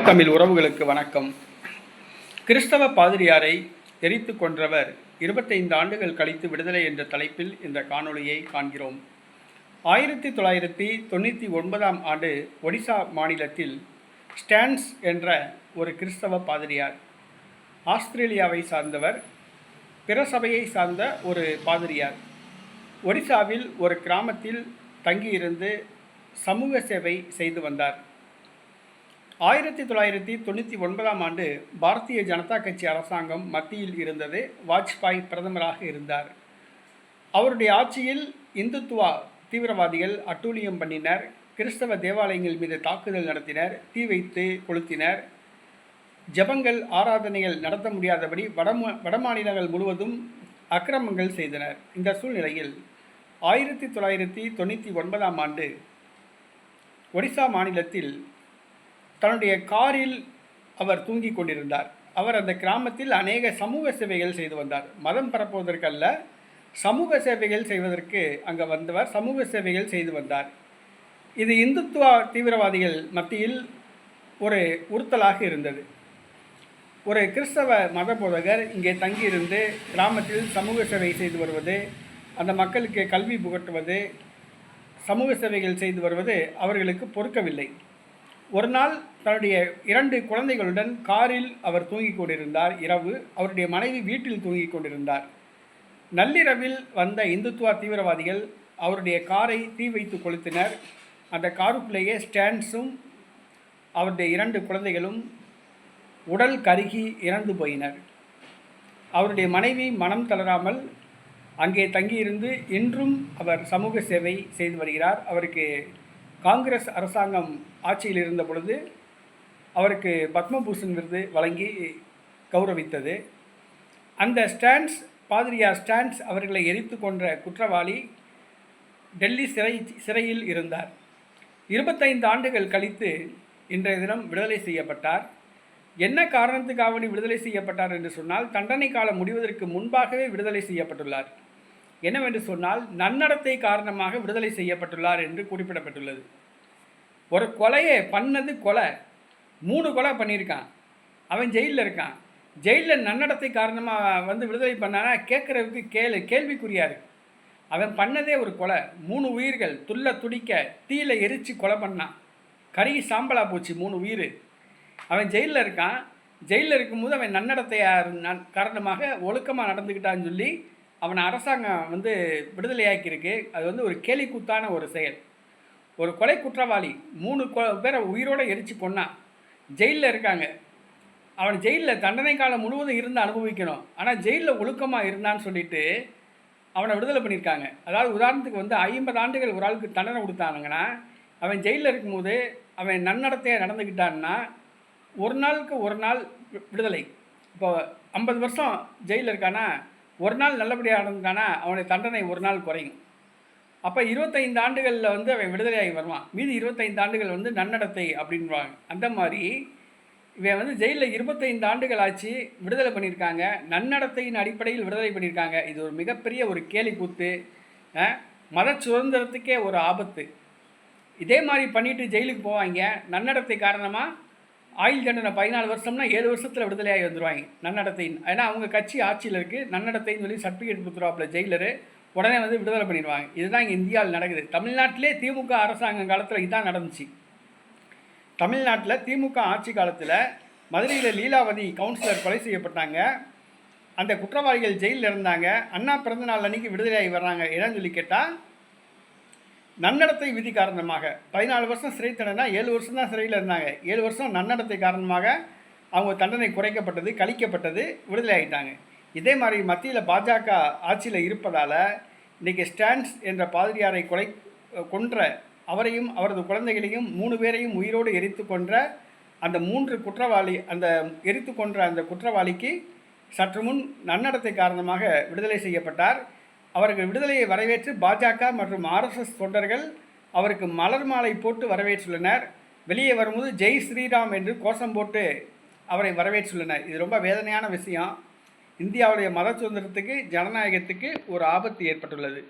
தமிழ் உறவுகளுக்கு வணக்கம். கிறிஸ்தவ பாதிரியாரை எரித்து கொன்றவர் இருபத்தைந்து ஆண்டுகள் கழித்து விடுதலை என்ற தலைப்பில் இந்த காணொளியை காண்கிறோம். ஆயிரத்தி தொள்ளாயிரத்தி தொண்ணூற்றி ஒன்பதாம் ஆண்டு ஒடிசா மாநிலத்தில் ஸ்டான்ஸ் என்ற ஒரு கிறிஸ்தவ பாதிரியார் ஆஸ்திரேலியாவை சார்ந்தவர் பிற சபையை சார்ந்த ஒரு பாதிரியார். ஒடிசாவில் ஒரு கிராமத்தில் தங்கியிருந்து சமூக சேவை செய்து வந்தார். ஆயிரத்தி தொள்ளாயிரத்தி தொண்ணூற்றி ஒன்பதாம் ஆண்டு பாரதிய ஜனதா கட்சி அரசாங்கம் மத்தியில் இருந்தது வாஜ்பாய் பிரதமராக இருந்தார். அவருடைய ஆட்சியில் இந்துத்துவா தீவிரவாதிகள் அட்டூழியம் பண்ணினர். கிறிஸ்தவ தேவாலயங்கள் மீது தாக்குதல் நடத்தினர் தீ வைத்து கொளுத்தினர். ஜபங்கள் ஆராதனைகள் நடத்த முடியாதபடி வடமா வடமாநிலங்கள் முழுவதும் அக்கிரமங்கள் செய்தனர். இந்த சூழ்நிலையில் ஆயிரத்தி தொள்ளாயிரத்தி தொண்ணூற்றி ஒன்பதாம் ஆண்டு ஒடிசா மாநிலத்தில் தன்னுடைய காரில் அவர் தூங்கிக் கொண்டிருந்தார். அவர் அந்த கிராமத்தில் அநேக சமூக சேவைகள் செய்து வந்தார். மதம் பரப்புவதற்கல்ல சமூக சேவைகள் செய்வதற்கு அங்கே வந்தவர் சமூக சேவைகள் செய்து வந்தார். இது இந்துத்துவா தீவிரவாதிகள் மத்தியில் ஒரு உறுத்தலாக இருந்தது. ஒரு கிறிஸ்தவ மத போதகர் இங்கே தங்கியிருந்து கிராமத்தில் சமூக சேவை செய்து வருவது அந்த மக்களுக்கு கல்வி புகட்டுவது சமூக சேவைகள் செய்து வருவது அவர்களுக்கு பொறுக்கவில்லை. ஒரு நாள் தன்னுடைய இரண்டு குழந்தைகளுடன் காரில் அவர் தூங்கிக் கொண்டிருந்தார். இரவு அவருடைய மனைவி வீட்டில் தூங்கிக் கொண்டிருந்தார். நள்ளிரவில் வந்த இந்துத்துவா தீவிரவாதிகள் அவருடைய காரை தீ வைத்து கொளுத்தினர். அந்த காருக்குள்ளேயே ஸ்டான்ஸும் அவருடைய இரண்டு குழந்தைகளும் உடல் கருகி இறந்து போயினர். அவருடைய மனைவி மனம் தளராமல் அங்கே தங்கியிருந்து இன்றும் அவர் சமூக சேவை செய்து வருகிறார். அவருக்கு காங்கிரஸ் அரசாங்கம் ஆட்சியில் இருந்த பொழுது அவருக்கு பத்மபூஷன் விருது வழங்கி கௌரவித்தது. அந்த ஸ்டான்ஸ் பாதிரியார் ஸ்டான்ஸ் அவர்களை எரித்து கொன்ற குற்றவாளி டெல்லி சிறை சிறையில் இருந்தார். இருபத்தைந்து ஆண்டுகள் கழித்து இன்றைய தினம் விடுதலை செய்யப்பட்டார். என்ன காரணத்துக்காக விடுதலை செய்யப்பட்டார் என்று சொன்னால் தண்டனை காலம் முடிவதற்கு முன்பாகவே விடுதலை செய்யப்பட்டுள்ளார். என்னவென்று சொன்னால் நன்னடத்தை காரணமாக விடுதலை செய்யப்பட்டுள்ளார் என்று குறிப்பிடப்பட்டுள்ளது. ஒரு கொலையை பண்ணது கொலை. மூணு கொலை பண்ணியிருக்கான். அவன் ஜெயிலில் இருக்கான். ஜெயிலில் நன்னடத்தை காரணமாக வந்து விடுதலை பண்ணானா? கேட்குறதுக்கு கேள்வி கேள்விக்குறியா இருக்கு. அவன் பண்ணதே ஒரு கொலை. மூணு உயிர்கள் துள்ள துடிக்க தீயில எரித்து கொலை பண்ணான். கறி சாம்பலாக போச்சு மூணு உயிர். அவன் ஜெயிலில் இருக்கான். ஜெயிலில் இருக்கும்போது அவன் நன்னடத்தையாக காரணமாக ஒழுக்கமாக நடந்துக்கிட்டான்னு சொல்லி அவனை அரசாங்கம் வந்து விடுதலையாக்கியிருக்கு. அது வந்து ஒரு கேலிக்கூத்தான ஒரு செயல். ஒரு கொலை குற்றவாளி மூணு கொ பேரை உயிரோடு எரிச்சு கொன்னான் ஜெயிலில் இருக்காங்க. அவன் ஜெயிலில் தண்டனை காலம் முழுவதும் இருந்து அனுபவிக்கணும். ஆனால் ஜெயிலில் ஒழுக்கமாக இருந்தான்னு சொல்லிட்டு அவனை விடுதலை பண்ணியிருக்காங்க. அதாவது உதாரணத்துக்கு வந்து ஐம்பது ஆண்டுகள் ஒரு ஆளுக்கு தண்டனை கொடுத்தானுங்கன்னா அவன் ஜெயிலில் இருக்கும்போது அவன் நன்னடத்தையாக நடந்துக்கிட்டான்னா ஒரு நாளுக்கு ஒரு நாள் விடுதலை. இப்போ ஐம்பது வருஷம் ஜெயிலில் இருக்கானா ஒரு நாள் நல்லபடியாக நடந்தானா அவனுடைய தண்டனை ஒரு நாள் குறையும். அப்போ இருபத்தைந்து ஆண்டுகளில் வந்து அவன் விடுதலையாகி வருவான். மீதி இருபத்தைந்து ஆண்டுகள் வந்து நன்னடத்தை அப்படின்வாங்க அந்த மாதிரி இவன் வந்து ஜெயிலில் இருபத்தைந்து ஆண்டுகள் ஆச்சு விடுதலை பண்ணியிருக்காங்க. நன்னடத்தையின் அடிப்படையில் விடுதலை பண்ணியிருக்காங்க. இது ஒரு மிகப்பெரிய ஒரு கேலி கூத்து மத சுதந்திரத்துக்கே ஒரு ஆபத்து. இதே மாதிரி பண்ணிட்டு ஜெயிலுக்கு போவாங்க. நன்னடத்தை காரணமாக ஆயுள் தண்டனை பதினாலு வருஷம்னா ஏழு வருஷத்தில் விடுதலையாகி வந்துடுவாங்க நன்னடத்தைன்னு. ஏன்னா அவங்க கட்சி ஆட்சியில் இருக்குது நன்னடத்தைன்னு சொல்லி சர்டிஃபிகேட் கொடுத்துருவாப்புல ஜெயிலரு. உடனே வந்து விடுதலை பண்ணிடுவாங்க. இதுதான் இங்கே இந்தியாவில் நடக்குது. தமிழ்நாட்டிலே திமுக அரசாங்கம் காலத்தில் இதுதான் நடந்துச்சு. தமிழ்நாட்டில் திமுக ஆட்சி காலத்தில் மதுரையில் லீலாவதி கவுன்சிலர் கொலை செய்யப்பட்டாங்க. அந்த குற்றவாளிகள் ஜெயிலில் இருந்தாங்க. அண்ணா பிறந்தநாள் அன்னைக்கு விடுதலையாகி வர்றாங்க. என்னன்னு சொல்லி கேட்டால் நன்னடத்தை விதி காரணமாக பதினாலு வருஷம் சிறை தண்டனை ஏழு வருஷம் தான் சிறையில் இருந்தாங்க. ஏழு வருஷம் நன்னடத்தை காரணமாக அவங்க தண்டனை குறைக்கப்பட்டது கழிக்கப்பட்டது விடுதலை ஆகிட்டாங்க இதே மாதிரி மத்தியில் பாஜக ஆட்சியில் இருப்பதால் இன்றைக்கி ஸ்டான்ஸ் என்ற பாதிரியாரை கொலை கொன்ற அவரையும் அவரது குழந்தைகளையும் மூணு பேரையும் உயிரோடு எரித்து கொன்ற அந்த மூன்று குற்றவாளி அந்த எரித்து கொன்ற அந்த குற்றவாளிக்கு சற்று முன் நன்னடத்தை காரணமாக விடுதலை செய்யப்பட்டார். அவர்கள் விடுதலையை வரவேற்று பாஜக மற்றும் ஆர்எஸ்எஸ் தொண்டர்கள் அவருக்கு மலர் மாலை போட்டு வரவேற்றுள்ளனர். வெளியே வரும்போது ஜெய் ஸ்ரீராம் என்று கோஷம் போட்டு அவரை வரவேற்றுள்ளனர். இது ரொம்ப வேதனையான விஷயம். இந்தியாவுடைய மத சுதந்திரத்துக்கு ஜனநாயகத்துக்கு ஒரு ஆபத்து ஏற்பட்டுள்ளது.